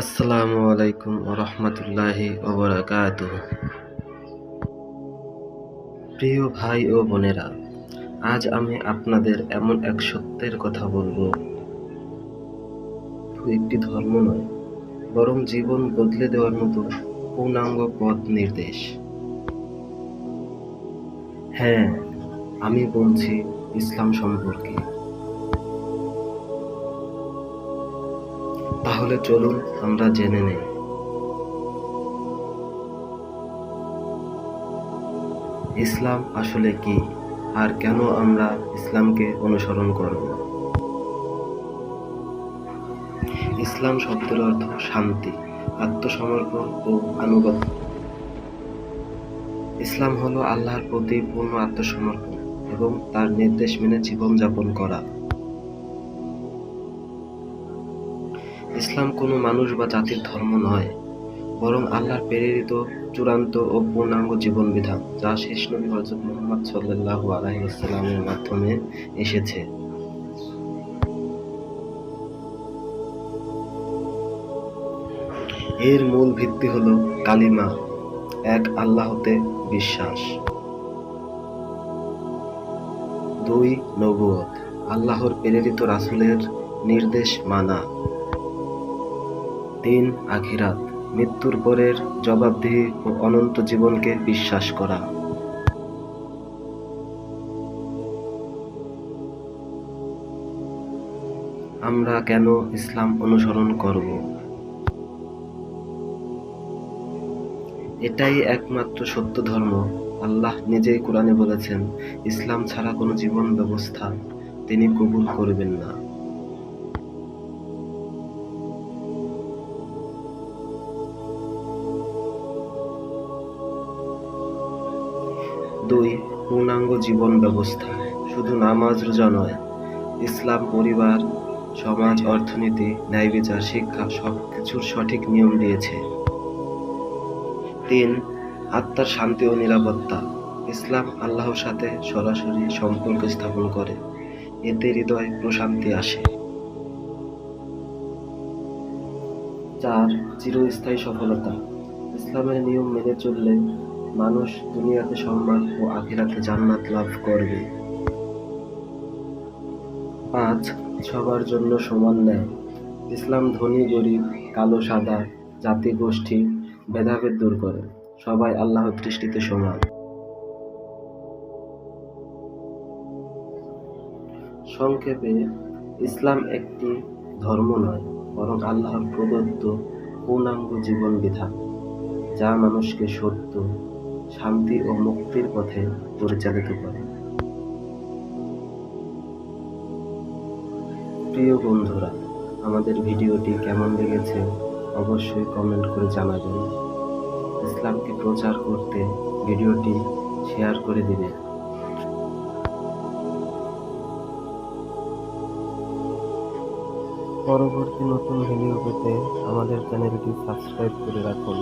আসসালামু আলাইকুম রহমতুল্লাহি ওবরাকাত প্রিয় ভাই ও বোনেরা, আজ আমি আপনাদের এমন এক সত্যের কথা বলব। একটি ধর্ম নয়, বরং জীবন বদলে দেওয়ার মতো পূর্ণাঙ্গ পথ নির্দেশ। হ্যাঁ আমি বলছি ইসলাম সম্পর্কে। তাহলে চলুন আমরা জেনে নেই। ইসলাম আসলে কি? আর কেন আমরা ইসলামকে অনুসরণ করব? ইসলাম শব্দের অর্থ শান্তি, আত্মসমর্পণ ও আনুগত্য। ইসলাম হলো আল্লাহর প্রতি পূর্ণ আত্মসমর্পণ এবং তার নির্দেশ মেনে জীবনযাপন করা। ইসলাম কোনো মানুষ বা জাতির ধর্ম নয়, বরং আল্লাহর প্রেরিত, চূড়ান্ত ও পূর্ণাঙ্গ জীবন বিধান, যা শেষ নবী হজরত মুহাম্মদ সাল্লাল্লাহু আলাইহি ওয়াসাল্লামের মাধ্যমে এসেছে। এর মূল ভিত্তি হলো কালিমা, এক আল্লাহতে বিশ্বাস। দুই নবুয়ত আল্লাহর প্রেরিত রাসুলের নির্দেশ মানা। তিন আখিরাত, মৃত্যুর পরের জবাবদিহি ও অনন্ত জীবনকে বিশ্বাস করা। আমরা কেন ইসলাম অনুসরণ করব? এটাই একমাত্র সত্য ধর্ম। আল্লাহ নিজেই কোরআনে বলেছেন, ইসলাম ছাড়া কোনো জীবন ব্যবস্থা তিনি কবুল করবেন না। দুই পূর্ণাঙ্গ জীবন ব্যবস্থা, শুধু নামাজ, রোজা নয়। ইসলাম, পরিবার, সমাজ, অর্থনীতি, ন্যায় বিচার, শিক্ষা সব কিছুর সঠিক নিয়ম দিয়েছে। তিন, আত্মার শান্তি ও নিরাপত্তা। ইসলাম আল্লাহর সাথে সরাসরি সম্পর্ক স্থাপন করে। এতে হৃদয় প্রশান্তি আসে। চার, চিরস্থায়ী সফলতা। ইসলামের নিয়ম মেনে চললে মানুষ দুনিয়াতে সম্মান ও আখিরাতে জান্নাত লাভ করবে। পাঁচ, সবার জন্য সমান ন্যায়। ইসলাম ধনী, গরিব, কালো, সাদা, জাতি, গোষ্ঠী, ভেদাভেদ দূর করে। সবাই আল্লাহর দৃষ্টিতে সমান। সংক্ষেপে, ইসলাম একটি ধর্ম নয়, বরং আল্লাহর প্রদত্ত পূর্ণাঙ্গ জীবন বিধান যা মানুষকে সত্য শান্তি ও মুক্তির পথে পরিচালিত করে। প্রিয় বন্ধুরা, আমাদের ভিডিওটি কেমন লেগেছে অবশ্যই কমেন্ট করে জানাবেন। ইসলামকে প্রচার করতে ভিডিওটি শেয়ার করে দিবেন। পরবর্তী নতুন ভিডিও পেতে আমাদের চ্যানেলটি সাবস্ক্রাইব করে রাখুন।